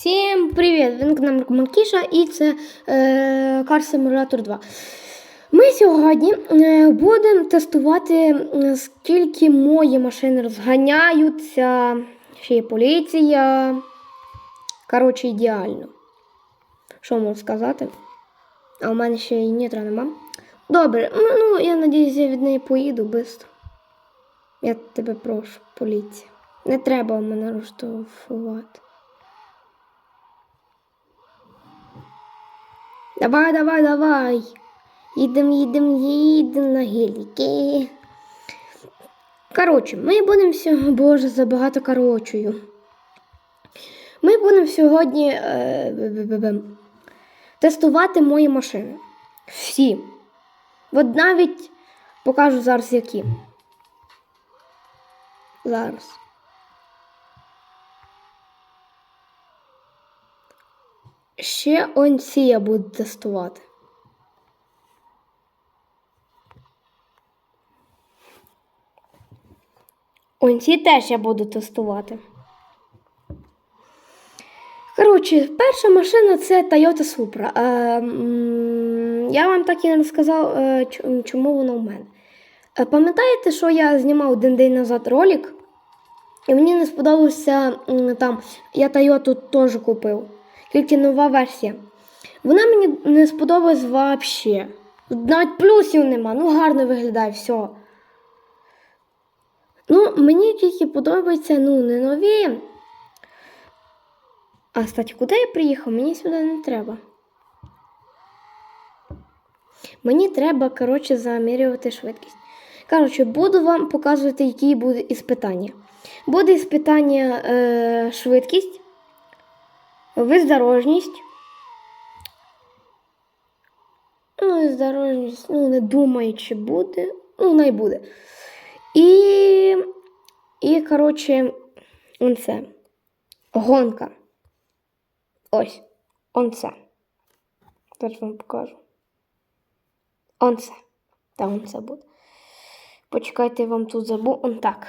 Всім привіт! Ви на каналі Манкіша і це е, Car Simulator 2. Ми сьогодні е, будемо тестувати, скільки мої машини розганяються. Ще є поліція. Коротше, ідеально. Що можу сказати? А у мене ще і нітра нема. Добре, ну, я надіюсь, я від неї поїду швидко. Я тебе прошу, поліція. Не треба мене розштовхувати. Давай, давай, давай. Їдем, їдем, їдем на геліки. Коротше, ми будемо сьогодні, боже, забагато корочую. Ми будемо сьогодні е, тестувати мої машини. Всі. От навіть покажу зараз які. Зараз. Ще он ці я буду тестувати. Он ці теж я буду тестувати. Коротше, перша машина це Toyota Supra. Е, я вам так і не розказав, е, чому вона у мене. Е, пам'ятаєте, що я знімав один день назад ролик? І мені не сподобався там, я Toyota теж купив. Тільки нова версія. Вона мені не сподобалась взагалі. Навіть плюсів нема, ну гарно виглядає все. Ну, мені тільки подобається, ну, не нові. А, кстати, куди я приїхав? Мені сюди не треба. Мені треба, коротше, замірювати швидкість. Коротше, буду вам показувати, які будуть іспитання. Буде іспитання е, швидкість, виздорожність. Ну, виздорожність, ну, не думаю, чи буде. Ну, не буде. І, і коротше, он це. Гонка. Ось. Он це. Зараз вам покажу. Он це. Та он це буде. Почекайте, я вам тут забув. Он так.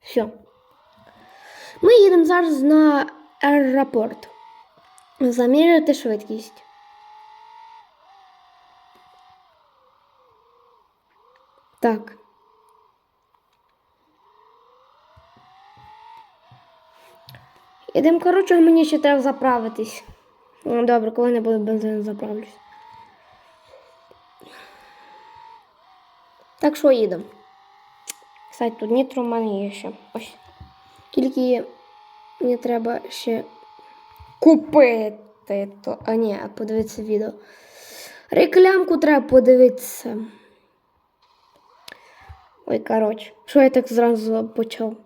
Все. Ми їдемо зараз на аеропорт. Заміряти швидкість. Так. Ідемо, коротше, мені ще треба заправитись. Ну, добре, коли не буде бензину, заправлюсь. Так що їдемо. Кстати, тут нітро в мене є ще. Ось. Тільки мені треба ще купити. То... А ні, подивитися відео. Рекламку треба подивитися. Ой, коротше, що я так зразу почав?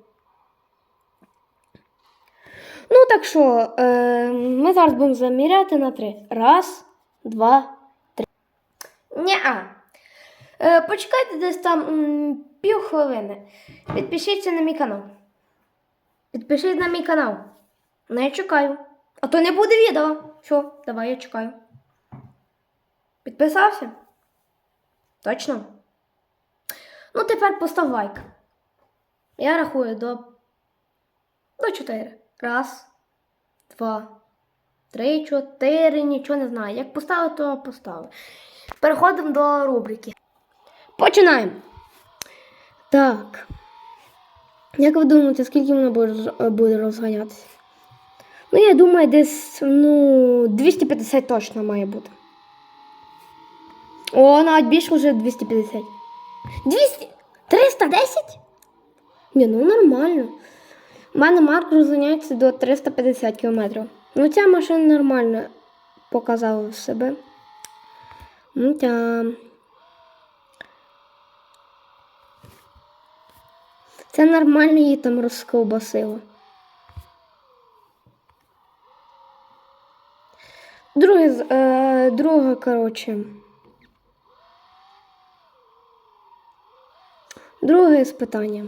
Ну, так що, е, ми зараз будемо заміряти на три. Раз, два, три. Ня-а. Е, почекайте десь там м, пів хвилини. Підпишіться на мій канал. Підпишіть на мій канал. Ну, я чекаю. А то не буде відео. Що, давай, я чекаю. Підписався? Точно? Ну, тепер постав лайк. Я рахую до. До чотири. Раз, два, три, чотири. Нічого не знаю. Як поставив, то поставив. Переходимо до рубрики. Починаємо. Так. Як ви думаєте, скільки вона буде, роз- розганятися? Ну, я думаю, десь ну, 250 точно має бути. О, навіть більше вже 250. 200? 310? Ні, ну нормально. У мене марк розганяється до 350 км. Ну, ця машина нормально показала себе. Ну, та. Це нормально її там розковбасило. Друге, е, друге, коротше. Друге питання.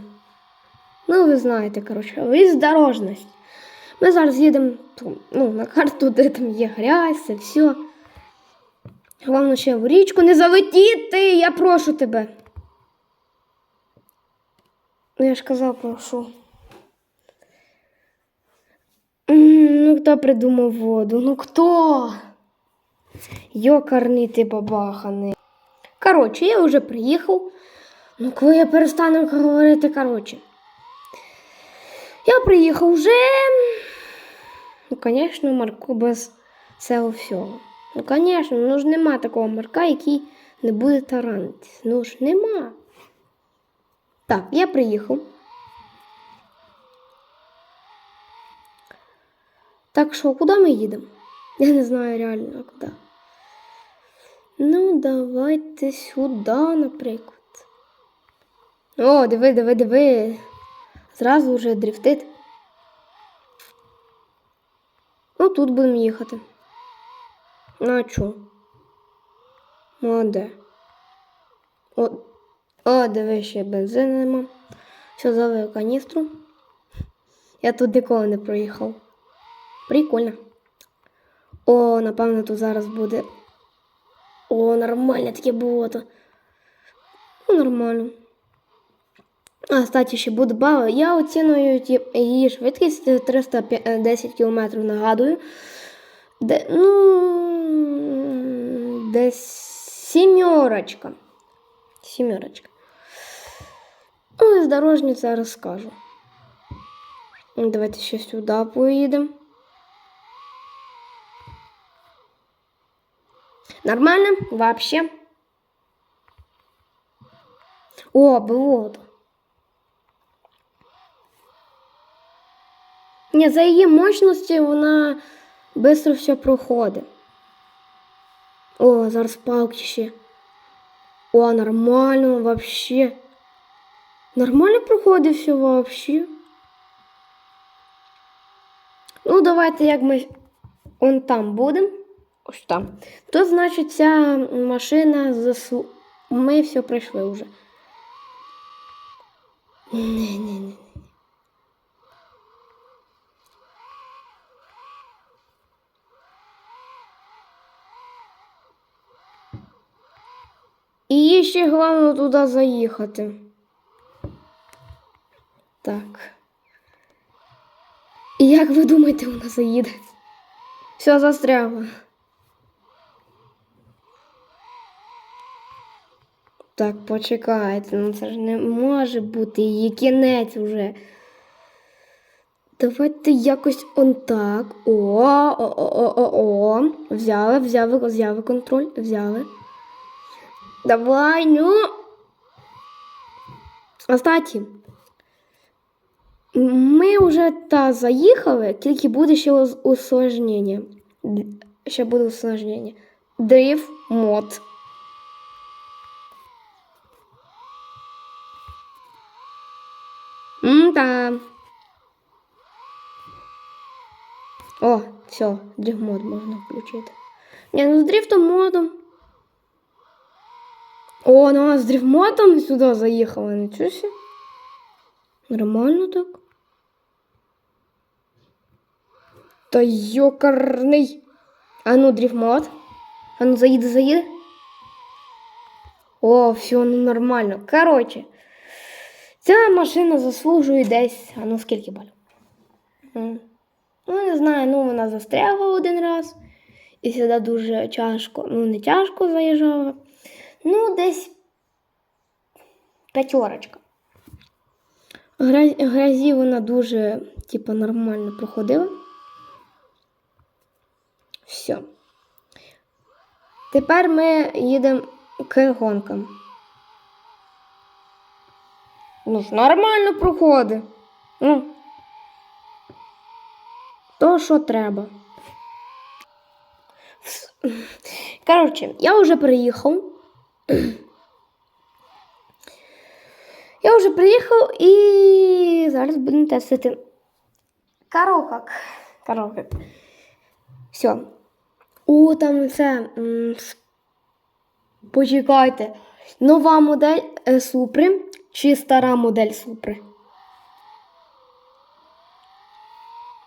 Ну, ви знаєте, коротше, виздорожність. Ми зараз їдемо ну, на карту, де там є грязь, це все. Головне ще в річку не залетіти, я прошу тебе. Ну, я ж казав, прошу. М, хто придумав воду? Ну хто? Йокарний ти бабаханий. Коротше, я вже приїхав. Ну, коли я перестану говорити, коротше. Я приїхав вже. Ну, звісно, Марко без цього всього. Ну, звісно, ну ж нема такого Марка, який не буде таранитись. Ну ж нема. Так, я приїхав. Так що, куди ми їдемо? Я не знаю реально куди. Ну, давайте сюди, наприклад. О, диви, диви, диви. Зразу вже дрифтить. Ну, тут будемо їхати. Ну, а чо? Ну, а де? О, диви, ще бензину нема. Все, залив каністру. Я тут ніколи не проїхав. Прикольно. О, напевно, тут зараз буде. О, нормальне таке болото. Ну, нормально. А, кстати, ще буде бала. Я оціную її швидкість 310 км, нагадую. Де, ну, десь сімерочка. Сімерочка. Ну, з дорожні розкажу. Ну, Давайте ще сюди поїдемо. Нормально? Вообще? О, болото. Ні, за її мощності вона швидко все проходить. О, зараз палки ще. О, нормально вообще. Нормально проходить все вообще. Ну, давайте, як ми он там будемо. Ось там. То, значить, ця машина засу... Ми все пройшли вже. Не-не-не. І ще головне туди заїхати. Так. І як ви думаєте, вона заїде? Все застрягло. Так, почекайте, ну це ж не може бути її кінець уже. Давайте якось он так. О, о, о, о, о, о. Взяли, взяли, взяли контроль, взяли. Давай, ну. Кстати, ми вже та заїхали, тільки буде ще ус- усложнення. Ще буде усложнення. Дрифт мод. М-да. О, все, дрифт мод можна включити. Ні, ну з дрифтом модом. О, ну а з дрифт модом сюди заїхали, нічого. Нормально так. Та йокарний. А ну, дрифт мод. А ну, заїде, заїде. О, все, ну нормально. Короче. Ця машина заслужує десь, а ну скільки балів? Ну, не знаю, ну вона застрягла один раз. І сюди дуже тяжко, ну не тяжко заїжджала. Ну, десь п'ятерочка. Грязі вона дуже, типу, нормально проходила. Все. Тепер ми їдемо к гонкам. Ну ж нормально проходить. Ну. То, що треба. Коротше, я вже приїхав. Я вже приїхав і зараз будемо тестити. Карокак. Карокак. Все. О, там це. Почекайте. Нова модель е, Супри чи стара модель Супри?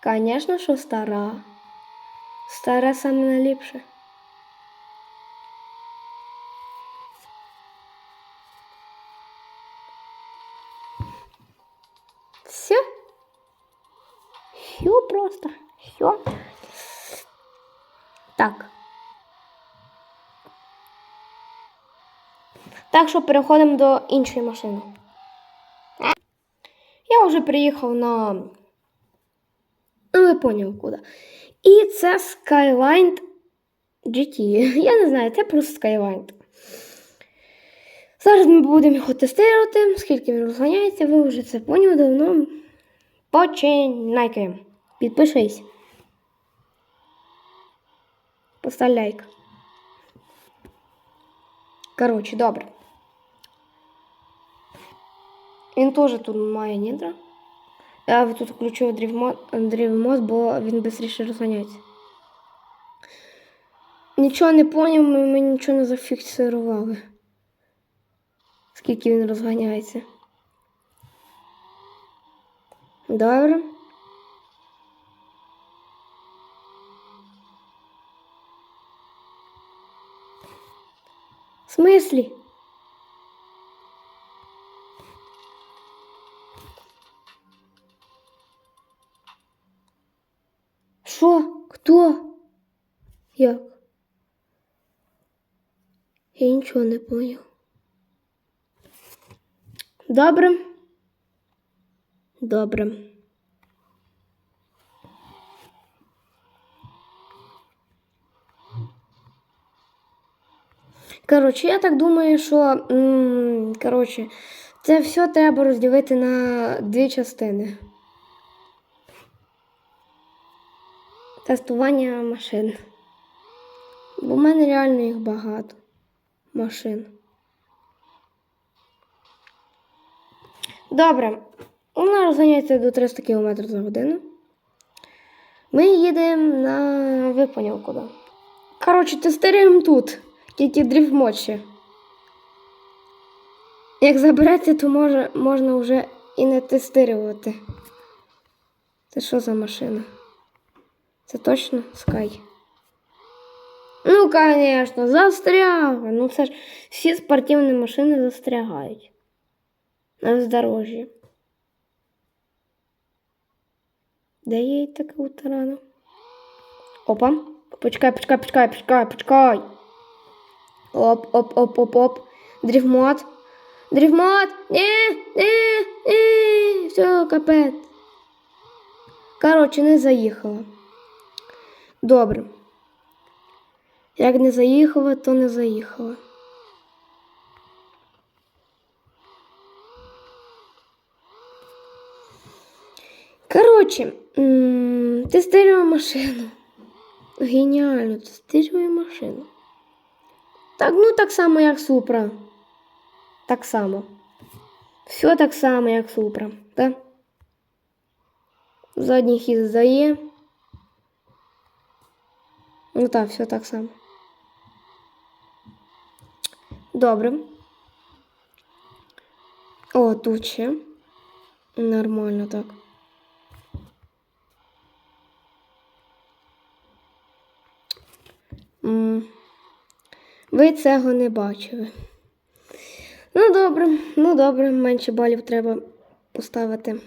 Звісно, що стара. Стара саме найліпше. Все. Все просто. Все. Так. Так що переходимо до іншої машини. Я вже приїхав на. Ну, ви поняли куди. І це Skyline GT. Я не знаю, це просто Skyline. Зараз ми будемо його тестувати, скільки він розганяється, ви вже це поняли давно. Починайки. Підпишись. Постав лайк. Коротше, добре. Він теж тут має нітро. Я тут включу дрівмод, бо він швидше розганяється. Нічого не поняв, ми, ми нічого не зафіксували. Скільки він розганяється. Добре. В смислі? Хто? Як? Я нічого не поняв. Добре. Добре. Коротше, я так думаю, що коротше, це все треба розділити на дві частини. Тестування машин. Бо в мене реально їх багато машин. Добре, вона розганяється до 300 км за годину. Ми їдемо на ви куди. Коротше, тестуємо тут, тільки дріфт. Як забереться, то може, можна вже і не тестувати. Це що за машина? Це точно Sky? Ну, конечно, застряга. Ну, це ж всі спортивні машини застрягають. На бездорожжі. Де я її таке утарано? Опа. Почекай, почекай, почекай, почекай, почекай. Оп, оп, оп, оп, оп. Дрівмот. Дрівмот! Ні, ні, ні. Все, капець. Коротше, не заїхала. Добре. Як не заїхала, то не заїхала. Коротше, тестуємо машину. Геніально, тестуємо машину. Так, ну так само, як Супра. Так само. Все так само, як Супра, так? Задній хід здає. Ну так, все так само. Добре. О, тут ще. Нормально так. Ви цього не бачили. Ну, добре, ну добре, менше балів треба поставити.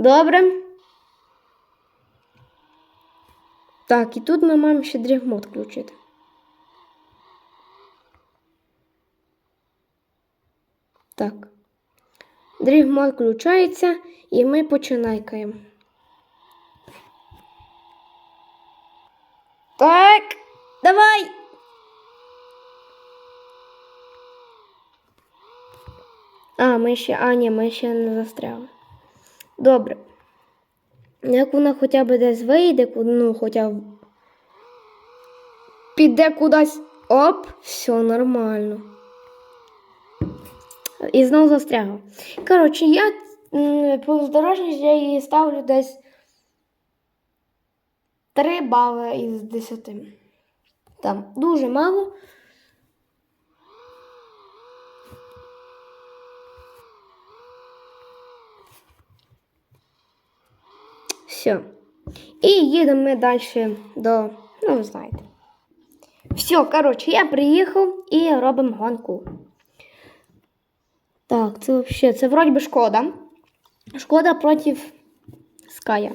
Добре. Так, і тут ми маємо ще дрігмод включити. Так. Дрігмод включається і ми починайкаємо. Так, давай. А, ми ще, а, ні, ми ще не застряли. Добре. Як вона хоча б десь вийде, ну, хоча б піде кудись. Оп, все нормально. І знову застрягла. Коротше, я по здорожність я її ставлю десь 3 бали із 10. Там дуже мало. Все. І їдемо ми далі до, ну, ви знаєте. Все, коротше, я приїхав і робимо гонку. Так, це взагалі, це вроді би шкода. Шкода проти Ская.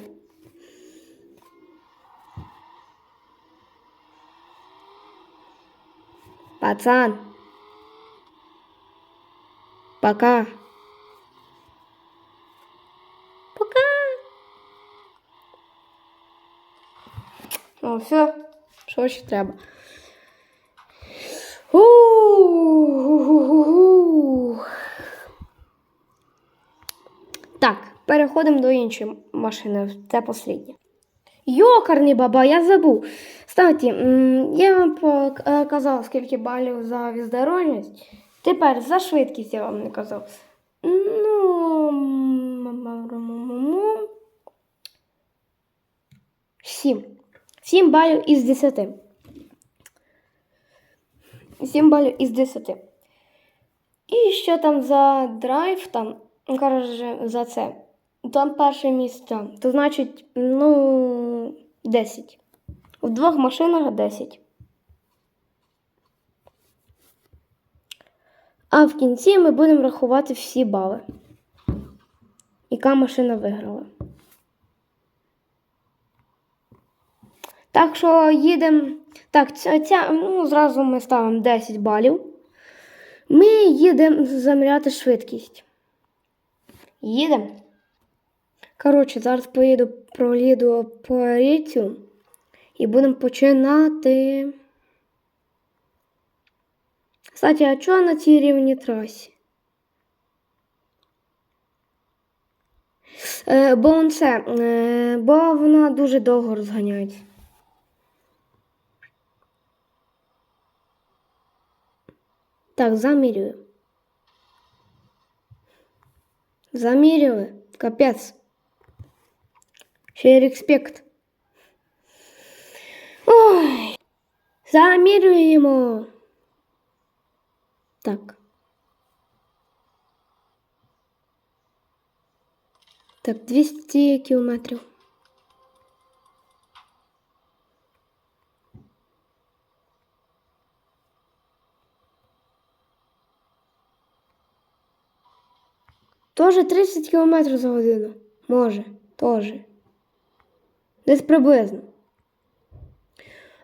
Пацан. Пока. Все, що ще треба. Так, переходимо до іншої машини. Це послідня. Йокарний баба, я забув. Кстати, я вам показав, скільки балів за віздорожність. Тепер за швидкість я вам не казав. Ну. Сім. Сім балів із десяти. Сім балів із десяти. І що там за драйв, там, ну, коротше, за це. Там перше місце. То значить, ну, 10. В двох машинах 10. А в кінці ми будемо рахувати всі бали. Яка машина виграла. Так що їдемо. Так, ця, ця, ну, зразу ми ставимо 10 балів. Ми їдемо заміряти швидкість. Їдемо. Коротше, зараз поїду проліду по річцю і будемо починати. Кстати, а чого на цій рівні трасі? Е, бо он це, е, бо вона дуже довго розганяється. Так, замірюю. Замірюю. Капець. Ще респект. Ой. Замірюємо. Так. Так, 200 кілометрів. Тоже 30 км за годину. Може, тоже. Десь приблизно.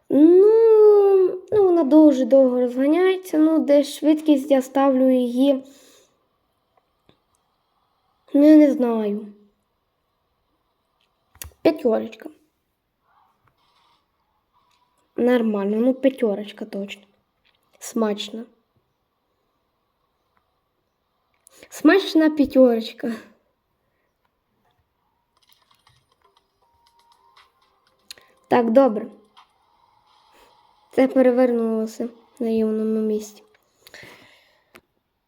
Ну, ну, вона дуже довго розганяється. Ну, десь швидкість я ставлю її. Ну, я не знаю. П'ятерочка. Нормально, ну п'ятерочка точно. Смачно. Смачна п'ятерочка. Так, добре. Це перевернулося на рівному місці.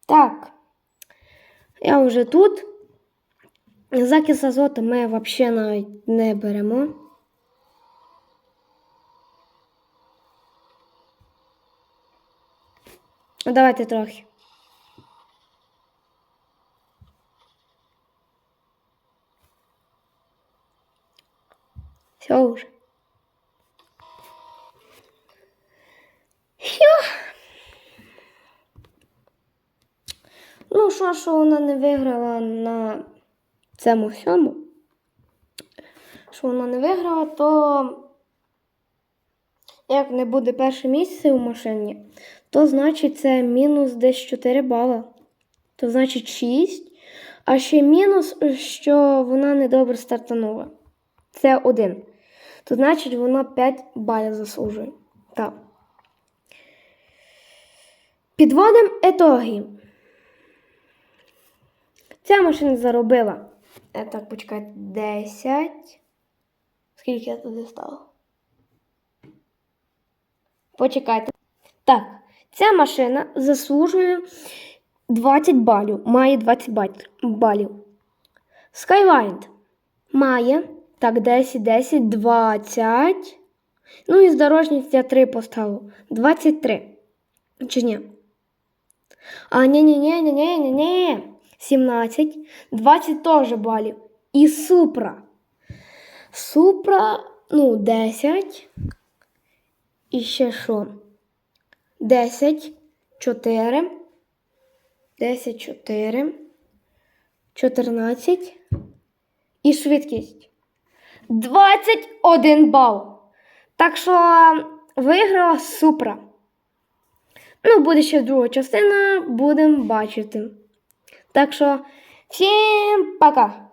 Так. Я вже тут. Закис азоту ми взагалі навіть не беремо. Давайте трохи. Все уже. Все. Що, вона не виграла на цьому всьому? Що вона не виграла, то як не буде перше місце у машині, то значить це мінус десь 4 бала. То значить 6. А ще мінус, що вона недобре стартанула. Це один. То значить вона 5 балів заслужує. Так. Підводимо етоги. Ця машина заробила. е, Так, почекайте, 10. Скільки я туди стала? Почекайте. Так, ця машина заслужує 20 балів. Має 20 балів. Skyline має. Так, 10, 10, 20. Ну і здорожність я 3 поставив. 23. Чи ні? А, ні, ні, ні, ні, ні, ні, ні. 17, 20 теж балів. І Супра. Супра, ну, 10. І ще що? 10, 4, 10, 4, 14 і швидкість 21 бал. Так що виграла Супра. Ну, буде ще друга частина, будемо бачити. Так що, всім пока!